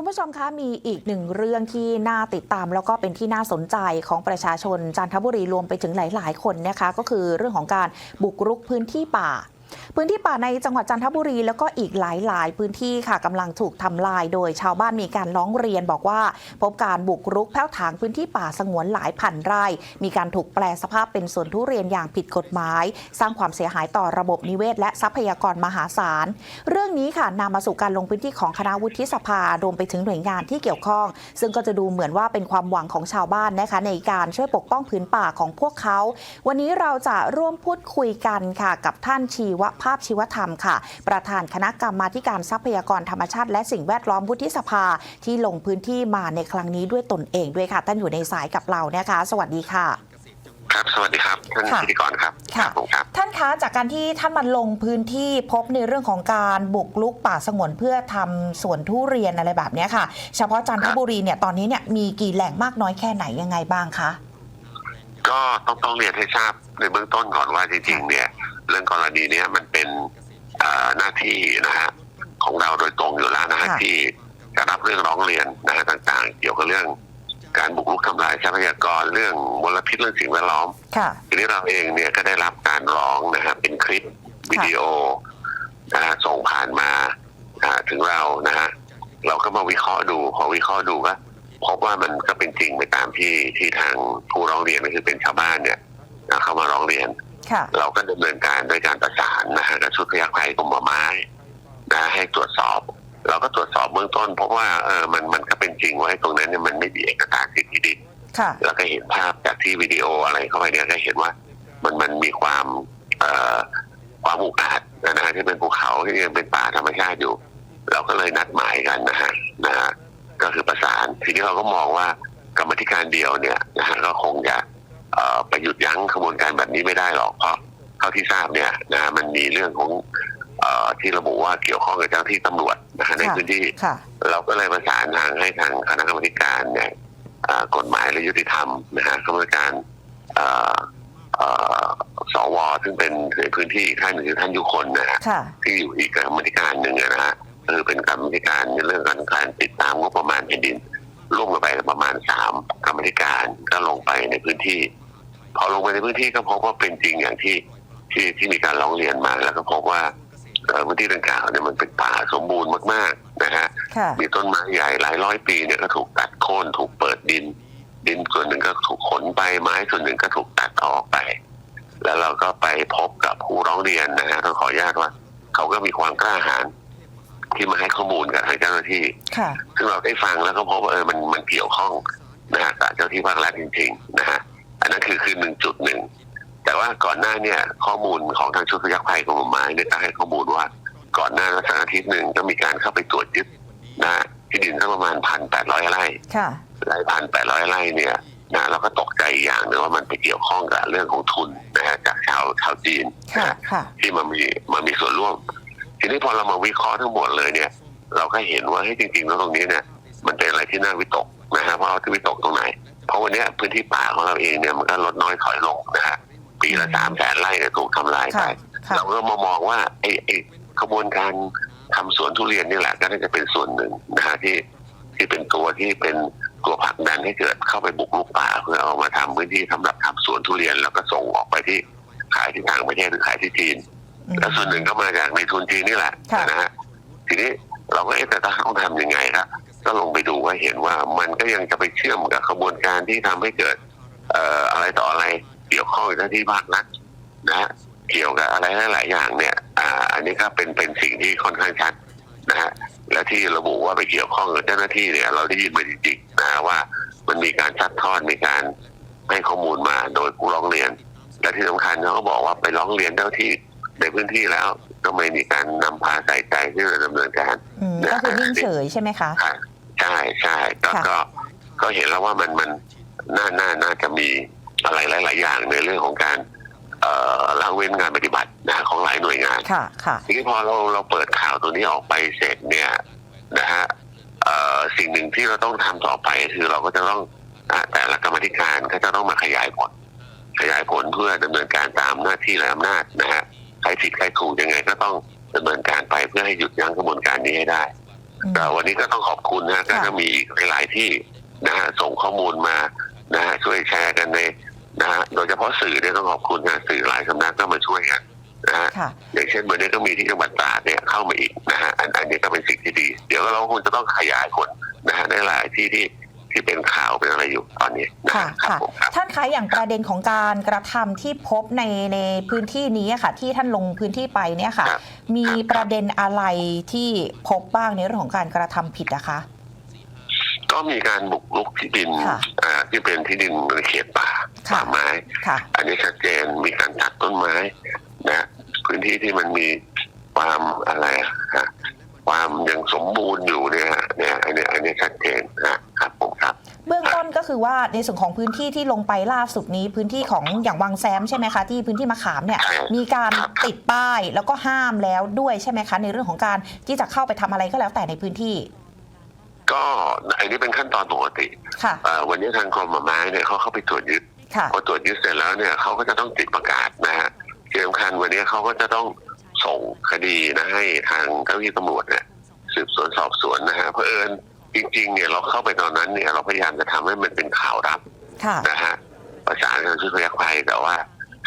คุณผู้ชมคะมีอีกหนึ่งเรื่องที่น่าติดตาม แล้วก็เป็นที่น่าสนใจของประชาชนจันทบุรีรวมไปถึงหลาย ๆ คนนะคะ ก็คือเรื่องของการบุกรุกพื้นที่ป่า พื้นที่ป่าในจังหวัดจันทบุรีแล้วก็อีกหลาย ๆ พื้นที่ค่ะกำลังถูกทำลาย โดยชาวบ้านมีการร้องเรียนบอกว่า พบการบุกรุกแผ้วถางพื้นที่ป่าสงวนหลายพันไร่ มีการถูกแปลสภาพเป็นสวนทุเรียนอย่างผิดกฎหมาย สร้างความเสียหายต่อระบบนิเวศ และทรัพยากรมหาศาล เรื่องนี้ค่ะนำมาสู่การลงพื้นที่ของคณะวุฒิสภารวมไปถึงหน่วยงานที่เกี่ยวข้อง ซึ่งก็จะดูเหมือนว่าเป็นความหวังของชาวบ้านนะคะในการช่วยปกป้องพื้นป่าของพวกเขา วันนี้เราจะร่วมพูดคุยกันค่ะกับท่านชีวภาพชีวธรรมค่ะ ประธานคณะกรรมาธิการทรัพยากรธรรมชาติ และสิ่งแวดล้อมวุฒิสภาที่ลงพื้นที่มาในครั้งนี้ด้วยตนเองด้วยค่ะท่านอยู่ในสายกับเรานะคะ สวัสดีค่ะครับสวัสดีครับท่านค่ะพิธีกรครับค่ะรับผมครับท่านคะจากการที่ท่านมาลงพื้นที่พบในเรื่องของการบุกลุกป่าสงวนเพื่อทำสวนทุเรียนอะไรแบบเนี้ยค่ะ เฉพาะจันทบุรีเนี่ยตอนนี้เนี่ยมีกี่แหล่งมากน้อยแค่ไหนยังไงบ้างคะก็ต้องต้องเรียนให้ทราบในเบื้องต้นก่อนว่าจริงๆเนี่ย เรื่องกรณีเนี้ยมันเป็นเอ่อหน้าที่นะฮะของเราโดยตรงอยู่แล้วนะฮะค่ะที่จะรับเรื่องร้องเรียนนะฮะต่างๆ เกี่ยวกับเรื่องการบุกรุกทำลายทรัพยากรเรื่องมลพิษเรื่องสิ่งแวดล้อมค่ะทีนี้เราเองเนี่ยก็ได้รับการร้องนะฮะเป็นคลิปวิดีโอนะฮะส่งผ่านมาอ่าถึงเรานะฮะเราก็มาวิเคราะห์ดูพอวิเคราะห์ดูก็พบว่ามันก็เป็นจริงไปตามที่ที่ทางผู้ร้องเรียนก็คือเป็นชาวบ้านเนี่ยนะเข้ามาร้องเรียนค่ะ เราก็ดำเนินการด้วยการประสานนะฮะกับชุดพยาภัยกรมป่าไม้นะให้ตรวจสอบ เราก็ตรวจสอบเบื้องต้น เพราะว่าเออมันมันก็เป็นจริงว่าไอ้ตรงนั้นเนี่ยมันไม่มีเอกสารสิทธิดินค่ะแล้วก็เห็นภาพจากที่วิดีโออะไรเข้าไปเนี่ยก็เห็นว่ามันมันมีความเอ่อความอุกอาจนะฮะที่เป็นภูเขาที่ยังเป็นป่าธรรมชาติอยู่ เราก็เลยนัดหมายกันนะฮะนะฮะก็คือประสานทีนี้เราก็มองว่ากรรมธิการเดียวเนี่ยนะฮะก็คงจะเอ่อ ไปหยุดยั้งขบวนการแบบนี้ไม่ได้หรอกเพราะเท่าที่ทราบเนี่ยนะฮะมันมีเรื่องของเอ่อที่ระบุว่าเกี่ยวข้องกับเจ้าหน้าที่ตำรวจนะฮะในค่ะพื้นที่ค่ะเราก็เลยประสานทางให้ทางคณะกรรมการเนี่ยอ่ากฎหมายและยุติธรรมนะฮะกรรมการอ่าอ่าสวซึ่งเป็นในพื้นที่อีกท่านหนึ่งคือท่านยุคนนะฮะค่ะที่อยู่อีกกรรมการหนึ่งอะนะฮะคือเป็นกรรมการในเรื่องการการติดตามงบประมาณแผ่นดิน ร่วมกันไปประมาณสามกรรมการก็ลงไปในพื้นที่ พอลงไปในพื้นที่ก็พบว่าเป็นจริงอย่างที่ที่ที่มีการร้องเรียนมาแล้วก็พบว่าเอ่อพื้นที่ดังกล่าวเนี่ยมันเป็นป่าสมบูรณ์มากๆนะฮะค่ะมีต้นไม้ใหญ่หลายร้อยปีเนี่ยก็ถูกตัดโค่นถูกเปิดดิน ดินส่วนหนึ่งก็ถูกขนไปไม้ส่วนหนึ่งก็ถูกตัดออกไป แล้วเราก็ไปพบกับผู้ร้องเรียนนะฮะต้องขออนุญาตว่า เขาก็มีความกล้าหาญ ที่มาให้ข้อมูลกับทางเจ้าหน้าที่ ค่ะ ซึ่งเราได้ฟังแล้วก็พบว่าเออมันมันเกี่ยวข้องนะฮะกับเจ้าที่ภาครัฐจริงๆนะฮะอันนั้นคือคือหนึ่งจุดหนึ่งแต่ว่าก่อนหน้าเนี่ยข้อมูลของทางชุดพยักภัยกรมป่าไม้เนี่ยก็ให้ข้อมูลว่าก่อนหน้ารัชอาทิตย์หนึ่งก็มีการเข้าไปตรวจยึดนะฮะที่ดินสักประมาณพันแปดร้อยไร่ค่ะ หลายพันแปดร้อยไร่เนี่ยนะเราก็ตกใจอีกอย่างหนึ่งว่ามันไปเกี่ยวข้องกับเรื่องของทุนนะฮะจากชาวชาวจีนค่ะนะฮะ ค่ะ ที่มามีมามีส่วนร่วม ทีนี้พอเรามาวิเคราะห์ทั้งหมดเลยเนี่ย เราก็เห็นว่าให้ยจริงๆแล้วตรงนี้เนี่ย มันเป็นอะไรที่น่าวิตกนะฮะเพราะว่าที่วิตกตรงไหน เพราะวันเนี้ยพื้นที่ป่าของเราเองเนี่ยมันก็ลดน้อยถอยลงนะฮะปีละสามแสนไร่เนี่ยถูกทำลายไปค่ะค่ะเราก็มามองว่าไอ้ไอ้ขบวนการทำสวนทุเรียนนี่แหละก็น่าจะเป็นส่วนหนึ่งนะฮะที่ที่เป็นตัวที่เป็นตัวผลักดันให้เกิดเข้าไปบุกรุกป่าเพื่อเอามาทำพื้นที่สำหรับทำสวนทุเรียนแล้วก็ส่งออกไปที่ขายที่ต่างประเทศหรือขายที่จีนอืม แล้วส่วนหนึ่งก็มาจากในทุนจีนนี่แหละค่ะนะฮะทีนี้เราก็เอ๊ะแต่ต้องทำยังไงครับก็ลงไปดูว่าเห็นว่ามันก็ยังจะไปเชื่อมกับขบวนการที่ทำให้เกิด เอ่ออะไรต่ออะไรเกี่ยวข้องกับเจ้าหน้าที่ภาครัฐนะฮะเกี่ยวกับอะไรหลายๆอย่างเนี่ย อ่า อันนี้ก็เป็นเป็นสิ่งที่ค่อนข้างชัดนะฮะและที่ระบุว่าไปเกี่ยวข้องกับเจ้าหน้าที่เนี่ย เราได้ยินมาจริงๆนะว่ามันมีการซัดทอดมีการให้ข้อมูลมาโดยผู้ร้องเรียน และที่สำคัญเขาก็บอกว่าไปร้องเรียนเจ้าที่ ในพื้นที่แล้วก็ไม่มีการนำพาใส่ใจที่จะดำเนินการ อืมก็คือนิ่งเฉยใช่ไหมคะ ค่ะใช่ใช่ก็ค่ะก็ก็เห็นแล้วว่ามันมันน่าน่าน่าจะมีอะไรหลาย ๆ อย่างในเรื่องของการ เอ่อละเว้นงานปฏิบัตินะของหลายหน่วยงาน ค่ะค่ะ ทีนี้พอเราเราเปิดข่าวตัวนี้ออกไปเสร็จเนี่ยนะฮะเอ่อสิ่งหนึ่งที่เราต้องทำต่อไปคือเราก็จะต้องอะแต่ละกรรมธิการก็จะต้องมาขยายผล ขยายผลเพื่อดำเนินการตามหน้าที่และอำนาจนะฮะ ใครผิดใครถูกยังไงก็ต้องดำเนินการไปเพื่อให้หยุดยั้งกระบวนการนี้ให้ได้อืมแต่วันนี้ก็ต้องขอบคุณนะก็ค่ะจะมีอีกหลาย ๆ ที่นะฮะส่งข้อมูลมานะฮะช่วยแชร์กันในนะฮะโดยเฉพาะสื่อเนี่ยต้องขอบคุณนะสื่อหลายสำนักก็มาช่วยกันนะฮะค่ะอย่างเช่นวันนี้ก็มีที่จังหวัดตราดเนี่ยเข้ามาอีกนะฮะอันอันนี้ก็เป็นสิ่งที่ดี เดี๋ยวเราคงจะต้องขยายผลนะฮะในหลายที่ที่ ที่เป็นข่าวเป็นอะไรอยู่ตอนนี้นะค่ะฮะครับค่ะผมครับท่านคะอย่างประเด็นของการกระทำที่พบในในพื้นที่นี้อะค่ะ ที่ท่านลงพื้นที่ไปเนี่ยค่ะครับมีครับประเด็นอะไรที่พบบ้างในเรื่องของการกระทำผิดนะคะ ก็มีการบุกรุกที่ดินค่ะอ่าที่เป็นที่ดินในเขตป่าค่ะป่าไม้ค่ะอันนี้ชัดเจนมีการตัดต้นไม้นะพื้นที่ที่มันมีความอะไรอะฮะ ความยังสมบูรณ์อยู่เนี่ยฮะเนี่ยอันนี้อันนี้ชัดเจนนะครับผมครับ เบื้องต้นก็คือว่าในส่วนของพื้นที่ที่ลงไปล่าสุดนี้พื้นที่ของอย่างวังแซมใช่ไหมคะที่พื้นที่มะขามเนี่ยใช่มีการครับติดป้ายแล้วก็ห้ามแล้วด้วยใช่ไหมคะ ในเรื่องของการที่จะเข้าไปทำอะไรก็แล้วแต่ในพื้นที่ก็อันนี้เป็นขั้นตอนปกติค่ะเอ่อวันนี้ทางกรมป่าไม้เนี่ยเขาเข้าไปตรวจยึดค่ะพอตรวจยึดเสร็จแล้วเนี่ยเขาก็จะต้องติดประกาศนะฮะที่สำคัญวันนี้เขาก็จะต้อง ส่งคดีนะให้ทางเจ้าหน้าที่ตำรวจเนี่ยสืบสวนสอบสวนนะฮะเพราะเอิญจริงๆเนี่ยเราเข้าไปตอนนั้นเนี่ยเราพยายามจะทำให้มันเป็นข่าวลับค่ะ นะฮะประสานกันช่วยพยักภัยแต่ว่า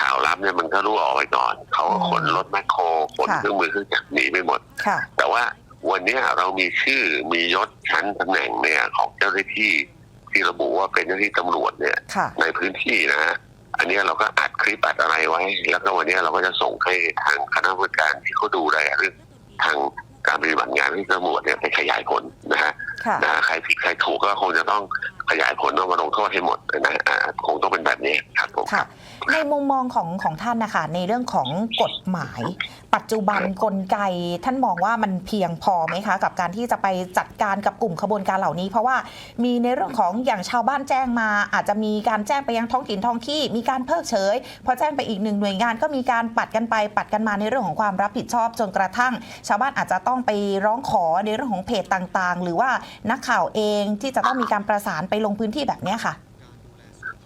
ข่าวลับเนี่ยมันก็รั่วออกไปก่อน เขาก็ขนรถแมคโครขนค่ะ เครื่องมือเครื่องจักรหนีไปหมด ค่ะ แต่ว่าวันเนี้ยเรามีชื่อมียศชั้นตำแหน่งเนี่ยของเจ้าหน้าที่ที่ระบุว่าเป็นเจ้าหน้าที่ตำรวจเนี่ย ค่ะ ในพื้นที่นะฮะ อันเนี้ยเราก็อัดคลิปอัดอะไรไว้ แล้วก็วันเนี้ยเราก็จะส่งให้ทางคณะกรรมการที่เขาดูแลเรื่องทางการปฏิบัติงานที่ตำรวจเนี่ยไปขยายผลนะฮะค่ะนะฮะใครผิดใครถูกก็คงจะต้องขยายผลเอามาลงโทษให้หมดนะฮะอ่าคงต้องเป็นแบบนี้ครับผมค่ะในมุมมองของของท่านนะคะในเรื่องของกฎหมาย ปัจจุบันกลไกท่านมองว่ามันเพียงพอไหมคะ กับการที่จะไปจัดการกับกลุ่มขบวนการเหล่านี้ เพราะว่ามีในเรื่องของอย่างชาวบ้านแจ้งมา อาจจะมีการแจ้งไปยังท้องถิ่นท้องที่ มีการเพิกเฉยพอแจ้งไปอีกหนึ่งหน่วยงานก็มีการปัดกันไปปัดกันมาในเรื่องของความรับผิดชอบจนกระทั่ง ชาวบ้านอาจจะต้องไปร้องขอในเรื่องของเพจต่างๆ หรือว่านักข่าวเองที่จะต้องมีการประสานไปลงพื้นที่แบบเนี้ยค่ะ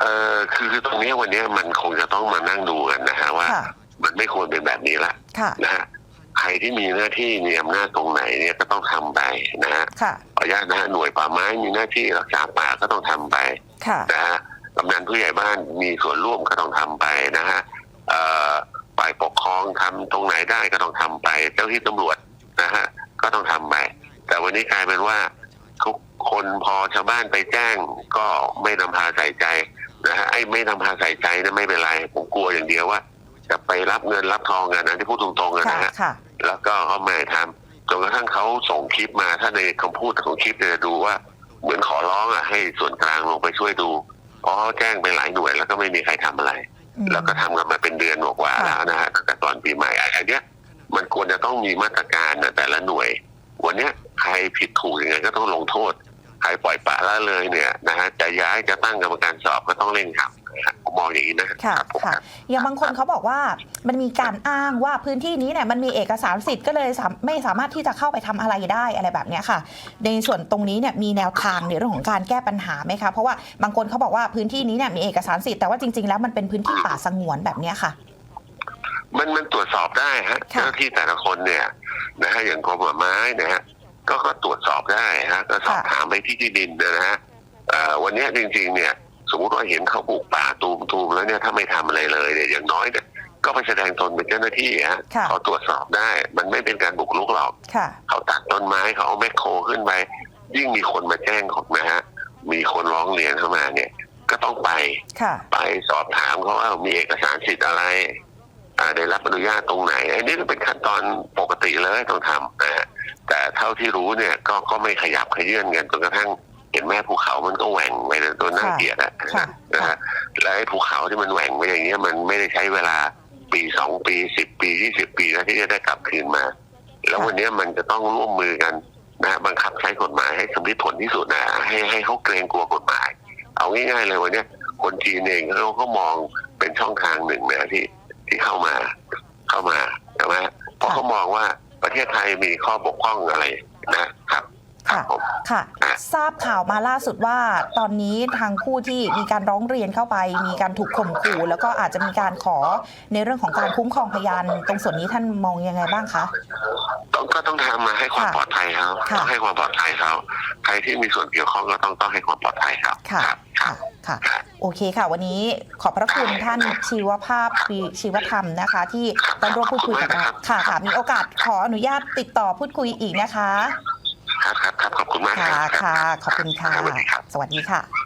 เอ่อคือคือตรงเนี้ยวันเนี้ยมันคงจะต้องมานั่งดูกันนะฮะว่า ค่ะ มันไม่ควรเป็นแบบนี้ละค่ะ นะฮะใครที่มีหน้าที่มีอำนาจตรงไหนเนี่ยก็ต้องทำไปนะฮะค่ะ ขออนุญาตนะฮะหน่วยป่าไม้มีหน้าที่รักษาป่าก็ต้องทำไปค่ะ นะฮะกำนันผู้ใหญ่บ้านมีส่วนร่วมก็ต้องทำไปนะฮะเอ่อฝ่ายปกครองทำตรงไหนได้ก็ต้องทำไป เจ้าที่ตำรวจนะฮะก็ต้องทำไป แต่วันนี้กลายเป็นว่าทุก คนพอชาวบ้านไปแจ้งก็ไม่นำพาใส่ใจนะฮะไอ้ไม่นำพาใส่ใจนะไม่เป็นไร ผมกลัวอย่างเดียวว่า จะไปรับเงินรับทองกันนะที่พูดตรงๆกันค่ะนะฮะค่ะ แล้วก็เขาไม่ทำจนกระทั่งเขาส่งคลิปมาถ้าในคำพูดของคลิปเนี่ยจะดูว่าเหมือนขอร้องอะให้ส่วนกลางลงไปช่วยดูเพราะเขาแจ้งไปหลายหน่วยแล้วก็ไม่มีใครทำอะไร อืม แล้วก็ทำกันมาเป็นเดือนกว่าๆค่ะ แล้วนะฮะตั้งแต่ตอนปีใหม่อันเนี้ยมันควรจะต้องมีมาตรการนะแต่ละหน่วย วันเนี้ยใครผิดถูกยังไงก็ต้องลงโทษ ใครปล่อยปละละเลยเนี่ยนะฮะจะย้ายจะตั้งกรรมการสอบก็ต้องเร่งทำนะฮะผมมองอย่างนี้นะค่ะรับผมค่ะครับอย่างบางคนเขาบอกว่ามันมีการอ้างว่าพื้นที่นี้เนี่ยมันมีเอกสารสิทธิ์ก็เลยสามไม่สามารถที่จะเข้าไปทำอะไรได้อะไรแบบเนี้ยค่ะ ในส่วนตรงนี้เนี่ยมีแนวทางในเรื่องของการแก้ปัญหาไหมคะเพราะว่าบางคนเขาบอกว่าพื้นที่นี้เนี่ยมีเอกสารสิทธิ์แต่ว่าจริง ๆ แล้วมันเป็นพื้นที่ป่าสงวนแบบเนี้ยค่ะมันมันตรวจสอบได้ฮะค่ะเจ้าหน้าที่แต่ละคนเนี่ยนะฮะอย่างกรมป่าไม้นะฮะ ก็ก็ตรวจสอบได้ฮะก็สอบค่ะถามไปที่ที่ดินนะฮะเอ่อวันเนี้ยจริง ๆ เนี่ย สมมติว่าเห็นเขาปลูกป่าตูมตูมๆแล้วเนี่ยถ้าไม่ทำอะไรเลยเนี่ยอย่างน้อยเนี่ยก็ไปแสดงตนเป็นเจ้าหน้าที่ฮะค่ะเขาตรวจสอบได้ มันไม่เป็นการบุกรุกหรอกค่ะเขาตัดต้นไม้เขาเอาแมคโครขึ้นไปยิ่งมีคนมาแจ้งของนะฮะมีคนร้องเรียนเข้ามาเนี่ย ก็ต้องไปค่ะไปสอบถามเขาว่ามีเอกสารสิทธิ์อะไรอ่า ได้รับอนุญาตตรงไหนอันนี้ก็เป็นขั้นตอนปกติเลยต้องทำนะฮะแต่เท่าที่รู้เนี่ยก็ก็ไม่ขยับขยื่นกันจนกระทั่งเห็นแม่ภูเขามันก็แหว่งไปนะตัวน่าค่ะเกลียดอะค่ะนะฮะแล้วไอ้ภูเขาที่มันแหว่งไปอย่างเงี้ยมันไม่ได้ใช้เวลาปีสองปีสิบปียี่สิบปีนะที่จะได้กลับคืนมา แล้ววันเนี้ยมันจะต้องร่วมมือกันนะบังคับใช้กฎหมายให้สำลิดผลที่สุดนะให้ให้เขาเกรงกลัวกฎหมาย เอาง่ายๆเลยวันเนี้ยคนจีนเองเขาก็มองเป็นช่องทางหนึ่งนะที่ ที่เข้ามาเข้ามาใช่ไหมเพราะเขามองว่าประเทศไทยมีข้อบกพร่องอะไรนะครับครับผมค่ะอะทราบข่าวมาล่าสุดว่าตอนนี้ทางผู้ที่มีการร้องเรียนเข้าไป มีการถูกข่มขู่ แล้วก็อาจจะมีการขอในเรื่องของการคุ้มครองพยานตรงส่วนนี้ท่านมองยังไงบ้างคะ ต้องก็ต้องทำมาให้ความค่ะปลอดภัยเขาค่ะ ต้องให้ความปลอดภัยเขาใครที่มีส่วนเกี่ยวข้องก็ต้องต้องให้ความปลอดภัยครับค่ะ ครับครัค่ะ บ ค่ะ โอเคค่ะ วันนี้ขอบพระคุณท่านชีวภาพชีวธรรมนะคะ ที่ต้อนร่วมพูดคุยกับเราค่ะค่ะ มีโอกาสขออนุญาตติดต่อพูดคุยอีกนะคะ ครับครับครับขอบคุณมากคค่ะรับค่ะ ขอบคุณค่ะสวัสดีครับ สวัสดีค่ะ